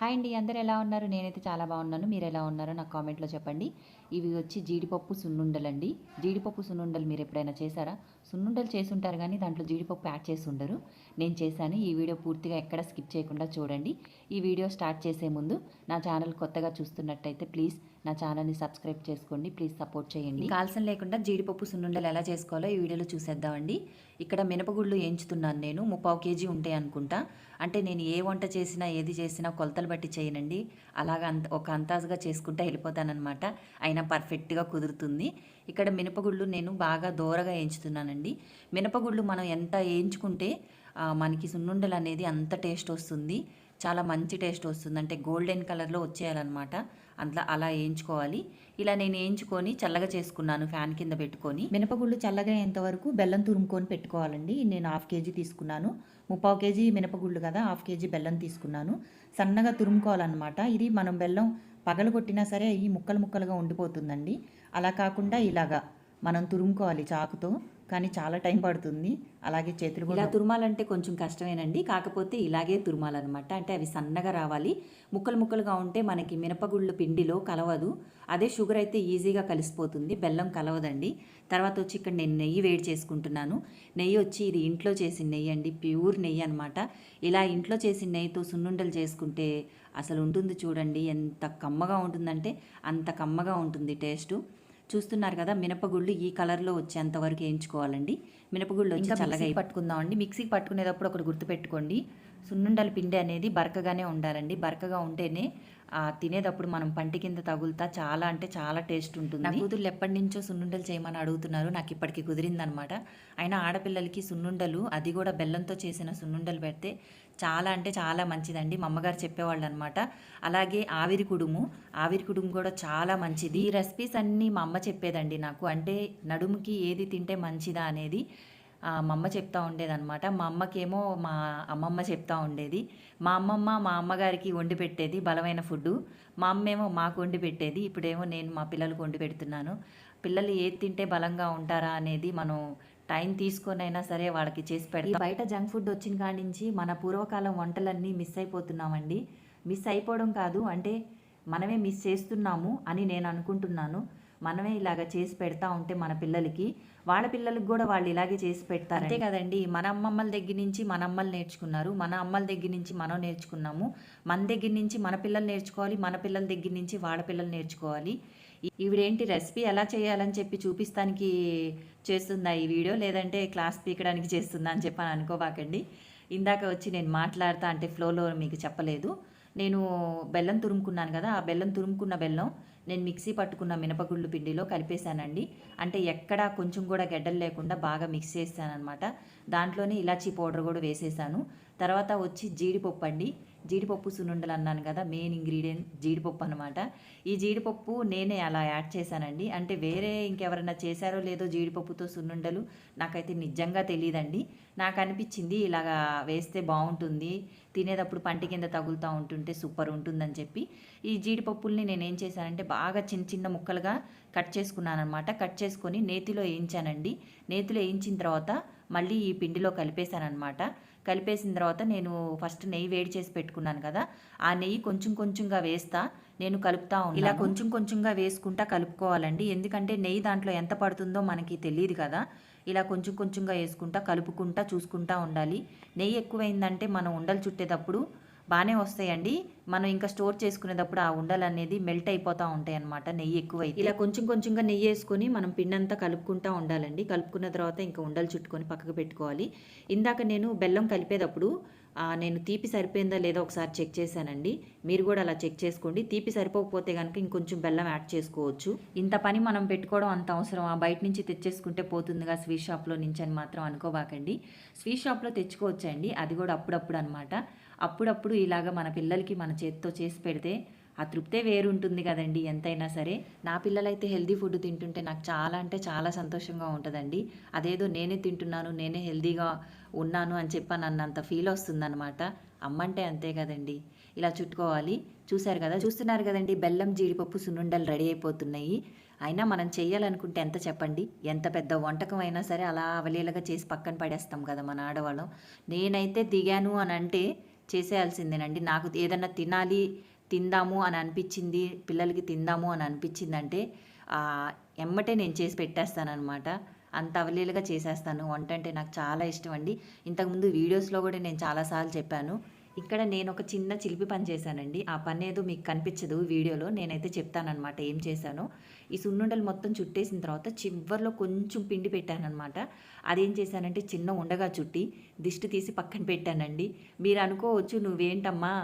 Hi అండి అందరు ఎలా ఉన్నారు? నేనైతే చాలా బాగున్నాను. మీరు ఎలా ఉన్నారో? నాకు కామెంట్లో చెప్పండి. ఇవి వచ్చి జీడిపప్పు సున్నుండలండి. జీడిపప్పు సున్నుండలు మీరు ఎప్పుడైనా చేశారా? సున్నుండలు చేసి ఉంటారు కానీ దాంట్లో జీడిపప్పు యాడ్ చేసి ఉండరు. నేను చేశాను. ఈ వీడియో పూర్తిగా ఎక్కడ స్కిప్ చేయకుండా చూడండి. ఈ వీడియో స్టార్ట్ చేసే ముందు నా ఛానల్ కొత్తగా చూస్తున్నట్టయితే ప్లీజ్ నా ఛానల్ని సబ్స్క్రైబ్ చేసుకోండి. ప్లీజ్ సపోర్ట్ చేయండి. కాల్సం లేకుండా జీడిపప్పు సున్నుండలు ఎలా చేసుకోవాలో ఈ వీడియోలో చూసేద్దామండి. ఇక్కడ మినపగుళ్ళు ఎంచుతున్నాను నేను. ముప్పావు కేజీ ఉంటాయి అనుకుంటా. అంటే నేను ఏ వంట చేసినా ఏది చేసినా కొలతలు బట్టి చేయనండి. అలాగ అంత ఒక అంతాజుగా చేసుకుంటా వెళ్ళిపోతానమాట అయినా పర్ఫెక్ట్గా కుదురుతుంది. ఇక్కడ మినపగుళ్ళు నేను బాగా దూరగా వేయించుతున్నానండి మినపగుళ్ళు మనం ఎంత వేయించుకుంటే మనకి సున్నుండలు అనేది అంత టేస్ట్ వస్తుంది. చాలా మంచి టేస్ట్ వస్తుంది. అంటే గోల్డెన్ కలర్లో వచ్చేయాలన్నమాట. అందులో అలా వేయించుకోవాలి ఇలా నేను వేయించుకొని చల్లగా చేసుకున్నాను ఫ్యాన్ కింద పెట్టుకొని. మినపగుళ్ళు చల్లగా అయ్యేంత వరకు బెల్లం తురుముకొని పెట్టుకోవాలండి. నేను హాఫ్ కేజీ తీసుకున్నాను. ముప్పావు కేజీ మినపగుళ్ళు కదా హాఫ్ కేజీ బెల్లం తీసుకున్నాను. సన్నగా తురుముకోవాలన్నమాట. ఇది మనం బెల్లం పగలగొట్టినా సరే ఈ ముక్కలు ముక్కలుగా ఉండిపోతుందండి. అలా కాకుండా ఇలాగా మనం తురుముకోవాలి చాకుతో కానీ చాలా టైం పడుతుంది. అలాగే చేతులు ఇలా తురుమాలంటే కొంచెం కష్టమేనండి. కాకపోతే ఇలాగే తురుమాలన్నమాట. అంటే అవి సన్నగా రావాలి. ముక్కలు ముక్కలుగా ఉంటే మనకి మినపగుళ్ళు పిండిలో కలవదు. అదే షుగర్ అయితే ఈజీగా కలిసిపోతుంది. బెల్లం కలవదండి. తర్వాత వచ్చి ఇక్కడ నేను నెయ్యి వేడి చేసుకుంటున్నాను. నెయ్యి వచ్చి ఇది ఇంట్లో చేసిన నెయ్యి అండి. ప్యూర్ నెయ్యి అనమాట ఇలా ఇంట్లో చేసిన నెయ్యితో సున్నుండలు చేసుకుంటే అసలు ఉంటుంది చూడండి. ఎంత కమ్మగా ఉంటుందంటే అంత కమ్మగా ఉంటుంది టేస్టు. చూస్తున్నారు కదా మినపగుళ్ళు ఈ కలర్లో వచ్చేంత వరకు వేయించుకోవాలండి. మినపగుళ్ళు వచ్చి చల్లగా పట్టుకుందామండి. మిక్సీకి పట్టుకునేటప్పుడు ఒకటి గుర్తుపెట్టుకోండి. సున్నుండల పిండి అనేది బరకగానే ఉండాలండి. బరకగా ఉంటేనే తినేటప్పుడు మనం పంటి కింద తగులుతా చాలా అంటే చాలా టేస్ట్ ఉంటుంది. నా కూతుర్లు ఎప్పటి నుంచో సున్నుండలు చేయమని అడుగుతున్నారు. నాకు ఇప్పటికి కుదిరిందనమాట. అయినా ఆడపిల్లలకి సున్నుండలు అది కూడా బెల్లంతో చేసిన సున్నుండలు పెడితే చాలా అంటే చాలా మంచిదండి. మా అమ్మగారు చెప్పేవాళ్ళు అనమాట అలాగే ఆవిరి కుడుము. ఆవిరి కుడుము కూడా చాలా మంచిది. ఈ రెసిపీస్ అన్నీ మా అమ్మ చెప్పేదండి నాకు. అంటే నడుముకి ఏది తింటే మంచిదా అనేది మా అమ్మ చెప్తా ఉండేదన్నమాట మా అమ్మకేమో మా అమ్మమ్మ చెప్తా ఉండేది. మా అమ్మమ్మ మా అమ్మగారికి వండి పెట్టేది బలమైన ఫుడ్ మా అమ్మేమో మాకు వండి పెట్టేది. ఇప్పుడేమో నేను మా పిల్లలకు వండి పెడుతున్నాను. పిల్లలు ఏది తింటే బలంగా ఉంటారా అనేది మనం టైం తీసుకొని అయినా సరే వాళ్ళకి చేసి పెడతాం. బయట జంక్ ఫుడ్ వచ్చిన కాడి నుంచి మన పూర్వకాలం వంటలన్నీ మిస్ అయిపోతున్నామండి. మిస్ అయిపోవడం కాదు అంటే మనమే మిస్ చేస్తున్నాము అని నేను అనుకుంటున్నాను. మనమే ఇలాగ చేసి పెడతా ఉంటే మన పిల్లలకి వాళ్ళ పిల్లలకి కూడా వాళ్ళు ఇలాగే చేసి పెడతారు అంతే కదండి. మన అమ్మమ్మల దగ్గర నుంచి మన అమ్మలు నేర్చుకున్నారు. మన అమ్మల దగ్గర నుంచి మనం నేర్చుకున్నాము. మన దగ్గర నుంచి మన పిల్లలు నేర్చుకోవాలి. మన పిల్లల దగ్గర నుంచి వాళ్ళ పిల్లలు నేర్చుకోవాలి. ఈవిడేంటి రెసిపీ ఎలా చేయాలని చెప్పి చూపిస్తానికి చేస్తుందా ఈ వీడియో? లేదంటే క్లాస్ పీకడానికి చేస్తుందా అని చెప్పని అనుకోబాకండి. ఇందాక వచ్చి నేను మాట్లాడతా అంటే ఫ్లోలో మీకు చెప్పలేదు. నేను బెల్లం తురుముకున్నాను కదా ఆ బెల్లం తురుముకున్న బెల్లం నేను మిక్సీ పట్టుకున్న మినపగుళ్ళు పిండిలో కలిపేశానండి. అంటే ఎక్కడా కొంచెం కూడా గడ్డలు లేకుండా బాగా మిక్స్ చేశానమాట దాంట్లోనే ఇలాచీ పౌడర్ కూడా వేసేసాను. తర్వాత వచ్చి జీడిపప్పు అండి. జీడిపప్పు సున్నుండలు అన్నాను కదా మెయిన్ ఇంగ్రీడియంట్ జీడిపప్పు అనమాట ఈ జీడిపప్పు నేనే అలా యాడ్ చేశానండి. అంటే వేరే ఇంకెవరైనా చేశారో లేదో జీడిపప్పుతో సున్నుండలు నాకైతే నిజంగా తెలియదండి నాకు అనిపించింది ఇలాగా వేస్తే బాగుంటుంది తినేటప్పుడు పంట కింద తగులుతూ ఉంటుంటే సూపర్ ఉంటుందని చెప్పి. ఈ జీడిపప్పుల్ని నేను ఏం చేశానంటే బాగా చిన్న చిన్న ముక్కలుగా కట్ చేసుకున్నాను అనమాట కట్ చేసుకొని నేతిలో వేయించానండి. నేతిలో వేయించిన తర్వాత మళ్ళీ ఈ పిండిలో కలిపేశానమాట కలిపేసిన తర్వాత నేను ఫస్ట్ నెయ్యి వేడి చేసి పెట్టుకున్నాను కదా ఆ నెయ్యి కొంచెం కొంచెంగా వేస్తా. నేను కలుపుతా ఉన్నాను. ఇలా కొంచెం కొంచెంగా వేసుకుంటా కలుపుకోవాలండి. ఎందుకంటే నెయ్యి దాంట్లో ఎంత పడుతుందో మనకి తెలియదు కదా. ఇలా కొంచెం కొంచెంగా వేసుకుంటా కలుపుకుంటా చూసుకుంటా ఉండాలి. నెయ్యి ఎక్కువైందంటే మనం ఉండలు చుట్టేటప్పుడు బాగానే వస్తాయండి. మనం ఇంకా స్టోర్ చేసుకునేటప్పుడు ఆ ఉండలు అనేది మెల్ట్ అయిపోతూ ఉంటాయి అనమాట నెయ్యి ఎక్కువైతే. ఇలా కొంచెం కొంచెంగా నెయ్యి వేసుకొని మనం పిండంతా కలుపుకుంటా ఉండాలండి. కలుపుకున్న తర్వాత ఇంకా ఉండలు చుట్టుకొని పక్కకు పెట్టుకోవాలి. ఇందాక నేను బెల్లం కలిపేటప్పుడు నేను తీపి సరిపోయిందా లేదో ఒకసారి చెక్ చేశానండి. మీరు కూడా అలా చెక్ చేసుకోండి. తీపి సరిపోకపోతే కనుక ఇంకొంచెం బెల్లం యాడ్ చేసుకోవచ్చు. ఇంత పని మనం పెట్టుకోవడం అంత అవసరం ఆ బయట నుంచి తెచ్చేసుకుంటే పోతుందిగా స్వీట్ షాప్లో నుంచి అని మాత్రం అనుకోబాకండి. స్వీట్ షాప్లో తెచ్చుకోవచ్చండి. అది కూడా అప్పుడప్పుడు అనమాట అప్పుడప్పుడు ఇలాగ మన పిల్లలకి మన చేతితో చేసి పెడితే ఆ తృప్తే వేరు ఉంటుంది కదండి ఎంతైనా సరే. నా పిల్లలైతే హెల్దీ ఫుడ్ తింటుంటే నాకు చాలా అంటే చాలా సంతోషంగా ఉంటుందండి. అదేదో నేనే తింటున్నాను నేనే హెల్దీగా ఉన్నాను అని చెప్పి నన్నంత ఫీల్ వస్తుందన్నమాట. అమ్మంటే అంతే కదండి. ఇలా చుట్టుకోవాలి. చూశారు కదా చూస్తున్నారు కదండి బెల్లం జీడిపప్పు సున్నుండలు రెడీ అయిపోతున్నాయి. అయినా మనం చేయాలనుకుంటే ఎంత చెప్పండి? ఎంత పెద్ద వంటకం అయినా సరే అలా అవలీలగా చేసి పక్కన పడేస్తాం కదా మన ఆడవాళ్ళం. నేనైతే దిగాను అని అంటే చేసేయాల్సిందేనండి. నాకు ఏదన్నా తినాలి తిందాము అని అనిపించింది పిల్లలకి తిందాము అని అనిపించిందంటే ఆ, ఎమ్మటే నేను చేసి పెట్టేస్తానమాట అంత అవలీలుగా చేసేస్తాను. వంట అంటే నాకు చాలా ఇష్టం అండి. ఇంతకుముందు వీడియోస్లో కూడా నేను చాలాసార్లు చెప్పాను. ఇక్కడ నేను ఒక చిన్న చిలిపి పని చేశానండి. ఆ పని ఏదో మీకు కనిపించదు వీడియోలో. నేనైతే చెప్తానమాట ఏం చేశాను. ఈ సున్నుండలు మొత్తం చుట్టేసిన తర్వాత చివరిలో కొంచెం పిండి పెట్టానమాట అదేం చేశానంటే చిన్న ఉండగా చుట్టి దిష్టి తీసి పక్కన పెట్టానండి. మీరు అనుకోవచ్చు నువ్వేంటమ్మా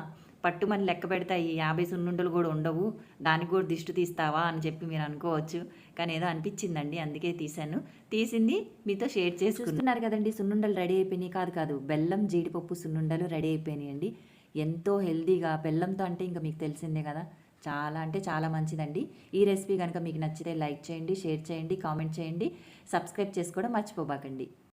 పట్టుమని లెక్క పెడతాయి యాభై సున్నుండలు కూడా ఉండవు. దానికి కూడా దిష్టి తీస్తావా అని చెప్పి మీరు అనుకోవచ్చు. కానీ ఏదో అనిపించిందండి అందుకే తీశాను. తీసింది మీతో షేర్ చేసుకున్నారు కదండి సున్నుండలు రెడీ అయిపోయినాయి. కాదు కాదు బెల్లం జీడిపప్పు సున్నుండలు రెడీ అయిపోయినాయి అండి ఎంతో హెల్దీగా బెల్లంతో అంటే ఇంకా మీకు తెలిసిందే కదా. చాలా అంటే చాలా మంచిదండి. ఈ రెసిపీ కనుక మీకు నచ్చితే లైక్ చేయండి షేర్ చేయండి కామెంట్ చేయండి. సబ్స్క్రైబ్ చేసుకోవడం మర్చిపోబాకండి.